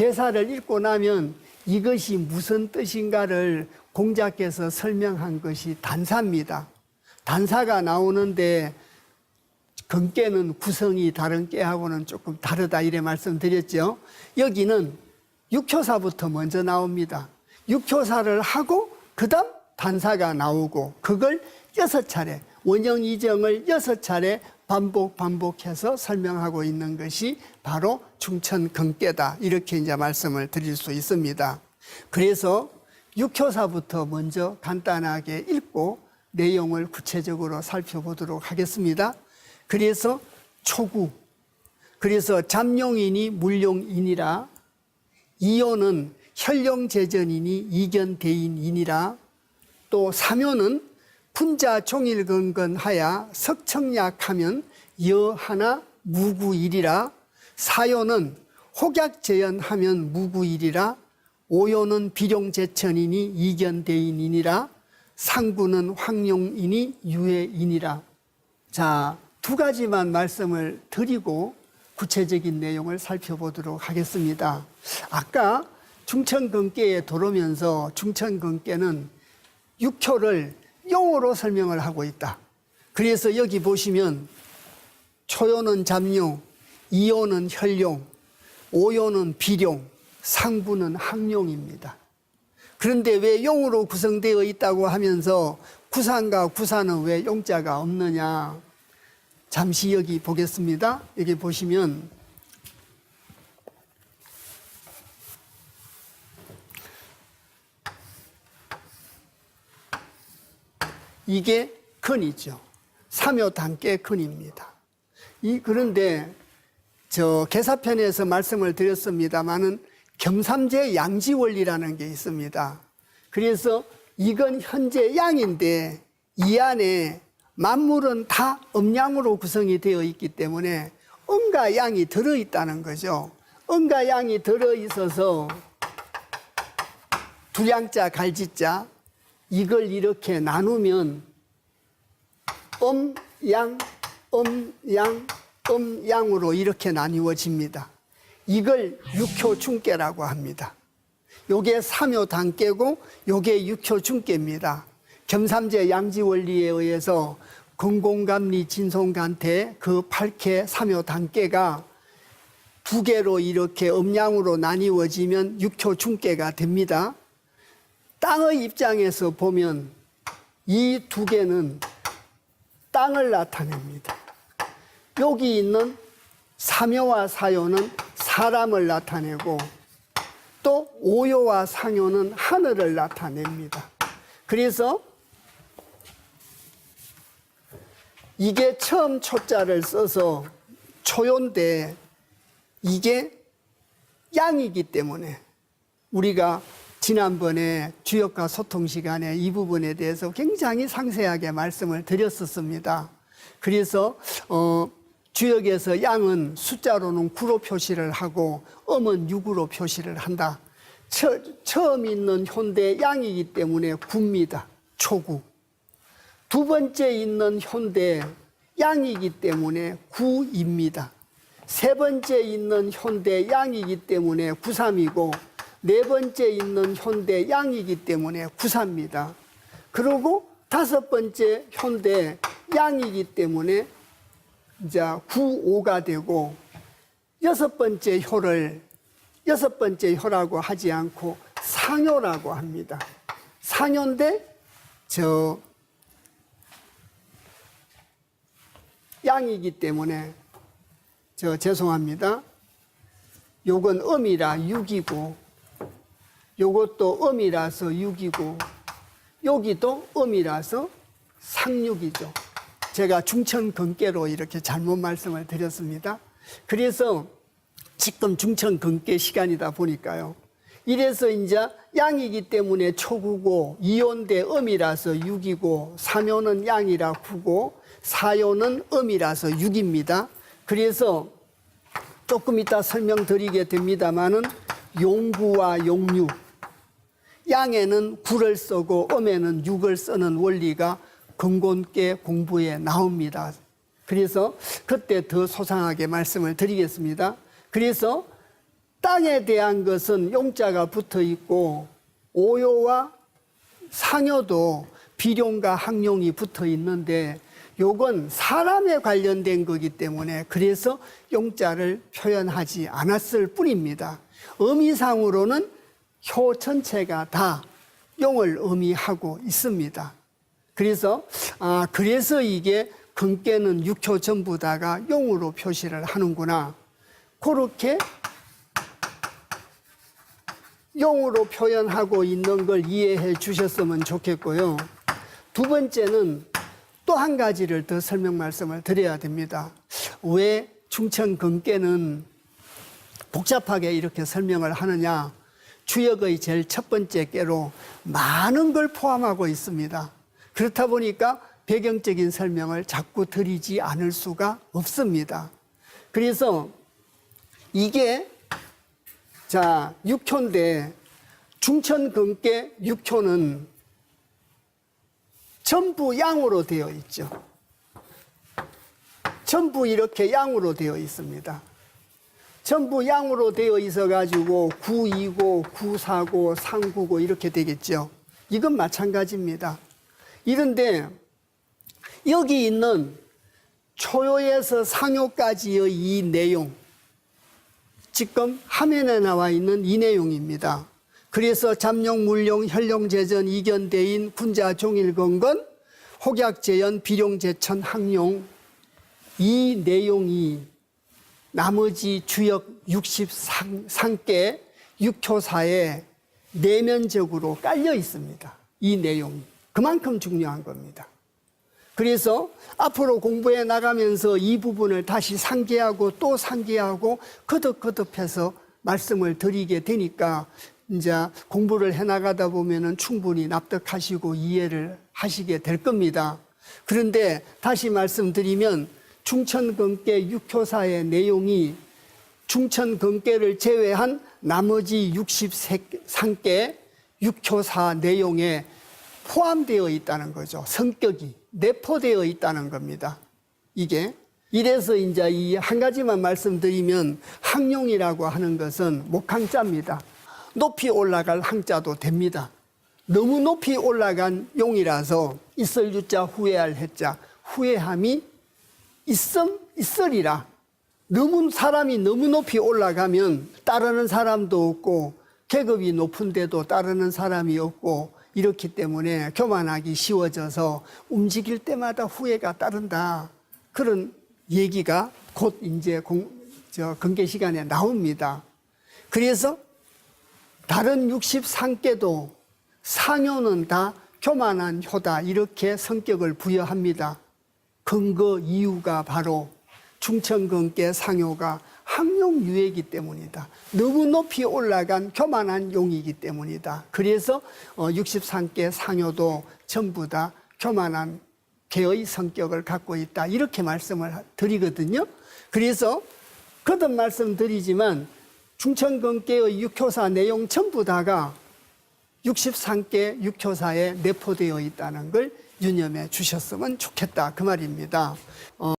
개사를 읽고 나면 이것이 무슨 뜻인가를 공자께서 설명한 것이 단사입니다. 단사가 나오는데 근깨는 구성이 다른 깨하고는 조금 다르다 이래 말씀드렸죠. 여기는 육효사부터 먼저 나옵니다. 육효사를 하고 그다음 단사가 나오고 그걸 여섯 차례 원형 이정을 여섯 차례 반복 반복해서 설명하고 있는 것이 바로 중천 근깨다 이렇게 이제 말씀을 드릴 수 있습니다. 그래서 육효사부터 먼저 간단하게 읽고 내용을 구체적으로 살펴보도록 하겠습니다. 그래서 초구, 그래서 잠용이니 물용이니라, 이호는 혈령재전이니 이견대인이니라, 또 사묘는 분자 종일 근근 하야 석청약하면 여하나 무구일이라, 사요는 혹약재연하면 무구일이라, 오요는 비룡제천이니 이견대인이니라, 상구는 황룡이니 유해이니라. 자, 두 가지만 말씀을 드리고 구체적인 내용을 살펴보도록 하겠습니다. 아까 중천근계에 들어오면서 중천근계는 육효를 용어로 설명을 하고 있다. 그래서 여기 보시면 초요는 잠용, 이요는 혈용, 오요는 비룡, 상부는 항룡입니다. 그런데 왜 용으로 구성되어 있다고 하면서 구산과 구산은 왜 용자가 없느냐? 잠시 여기 보겠습니다. 여기 보시면 이게 근이죠. 삼요 단계 근입니다. 이 그런데 저 개사편에서 말씀을 드렸습니다마는 겸삼제 양지 원리라는 게 있습니다. 그래서 이건 현재 양인데 이 안에 만물은 다 음양으로 구성이 되어 있기 때문에 음과 양이 들어 있다는 거죠. 음과 양이 들어 있어서 두량자 갈지자 이걸 이렇게 나누면 음, 양, 음, 양, 음, 양으로 이렇게 나뉘어집니다. 이걸 육효 중계라고 합니다. 요게 삼효 단계고 요게 육효 중계입니다. 겸삼제 양지 원리에 의해서 근공감리 진송간태 그 8개 삼효 단계가 두 개로 이렇게 음양으로 나뉘어지면 육효 중계가 됩니다. 땅의 입장에서 보면 이 두 개는 땅을 나타냅니다. 여기 있는 삼효와 사효는 사람을 나타내고 또 오요와 상효는 하늘을 나타냅니다. 그래서 이게 처음 초자를 써서 초요인데 이게 양이기 때문에 우리가 지난번에 주역과 소통 시간에 이 부분에 대해서 굉장히 상세하게 말씀을 드렸었습니다. 그래서 어, 주역에서 양은 숫자로는 9로 표시를 하고 음은 6으로 표시를 한다. 처, 처음 있는 현대 양이기 때문에 구입니다. 초구. 두 번째 있는 현대 양이기 때문에 구입니다. 세 번째 있는 현대 양이기 때문에 구삼이고 네 번째 있는 현대 양이기 때문에 구사입니다. 그리고 다섯 번째 현대 양이기 때문에 이제 구오가 되고 여섯 번째 효를 여섯 번째 효라고 하지 않고 상효라고 합니다. 상효인데 저 양이기 때문에 저 죄송합니다. 요건 음이라 6이고 요것도 음이라서 6이고 여기도 음이라서 상육이죠. 제가 중천 근계로 이렇게 잘못 말씀을 드렸습니다. 그래서 지금 중천 근계 시간이다 보니까요. 이래서 이제 양이기 때문에 초구고 이온대 음이라서 6이고 삼요는 양이라 구고 사요는 음이라서 6입니다. 그래서 조금 이따 설명드리게 됩니다마는 용구와 용육 양에는 구를 쓰고 음에는 육을 쓰는 원리가 근곤계 공부에 나옵니다. 그래서 그때 더 소상하게 말씀을 드리겠습니다. 그래서 땅에 대한 것은 용자가 붙어 있고 오요와 상여도 비룡과 항룡이 붙어 있는데 요건 사람에 관련된 거기 때문에 그래서 용자를 표현하지 않았을 뿐입니다. 의미상으로는 효 전체가 다 용을 의미하고 있습니다. 그래서 아 그래서 이게 근깨는 육효 전부 다가 용으로 표시를 하는구나. 그렇게 용으로 표현하고 있는 걸 이해해 주셨으면 좋겠고요. 두 번째는 또 한 가지를 더 설명 말씀을 드려야 됩니다. 왜 충청 근깨는 복잡하게 이렇게 설명을 하느냐? 주역의 제일 첫 번째 깨로 많은 걸 포함하고 있습니다. 그렇다 보니까 배경적인 설명을 자꾸 드리지 않을 수가 없습니다. 그래서 이게 자, 육효인데 중천근께 육효는 전부 양으로 되어 있죠. 전부 이렇게 양으로 되어 있습니다. 전부 양으로 되어 있어 가지고 구이고 구사고 상구고 이렇게 되겠죠. 이건 마찬가지입니다. 이런데 여기 있는 초요에서 상요까지의 이 내용 지금 화면에 나와 있는 이 내용입니다. 그래서 잠룡, 물룡, 혈룡, 제전, 이견 대인, 군자, 종일 건건, 혹약, 재연, 비룡, 제천, 항룡 이 내용이 나머지 주역 63개 육효사에 내면적으로 깔려 있습니다. 이 내용이. 그만큼 중요한 겁니다. 그래서 앞으로 공부해 나가면서 이 부분을 다시 상기하고 또 상기하고 거듭거듭해서 말씀을 드리게 되니까 이제 공부를 해 나가다 보면은 충분히 납득하시고 이해를 하시게 될 겁니다. 그런데 다시 말씀드리면 중천근계 육효사의 내용이 중천근계를 제외한 나머지 63개 육효사 내용에 포함되어 있다는 거죠. 성격이 내포되어 있다는 겁니다. 이게 이래서 이제 이 한 가지만 말씀드리면 항용이라고 하는 것은 목항자입니다. 높이 올라갈 항자도 됩니다. 너무 높이 올라간 용이라서 있을 유자 후회할 해자 후회함이 있음 있으리라. 너무 사람이 너무 높이 올라가면 따르는 사람도 없고 계급이 높은데도 따르는 사람이 없고 이렇기 때문에 교만하기 쉬워져서 움직일 때마다 후회가 따른다. 그런 얘기가 곧 이제 공, 저 근계 시간에 나옵니다. 그래서 다른 63개도 상효는 다 교만한 효다 이렇게 성격을 부여합니다. 근거 이유가 바로 중천근계 상효가 항용 유해이기 때문이다. 너무 높이 올라간 교만한 용이기 때문이다. 그래서 63개 상효도 전부 다 교만한 개의 성격을 갖고 있다. 이렇게 말씀을 드리거든요. 그래서 거듭 말씀드리지만 중천근계의 육효사 내용 전부 다가 63개 육효사에 내포되어 있다는 걸 유념해 주셨으면 좋겠다. 그 말입니다. 어,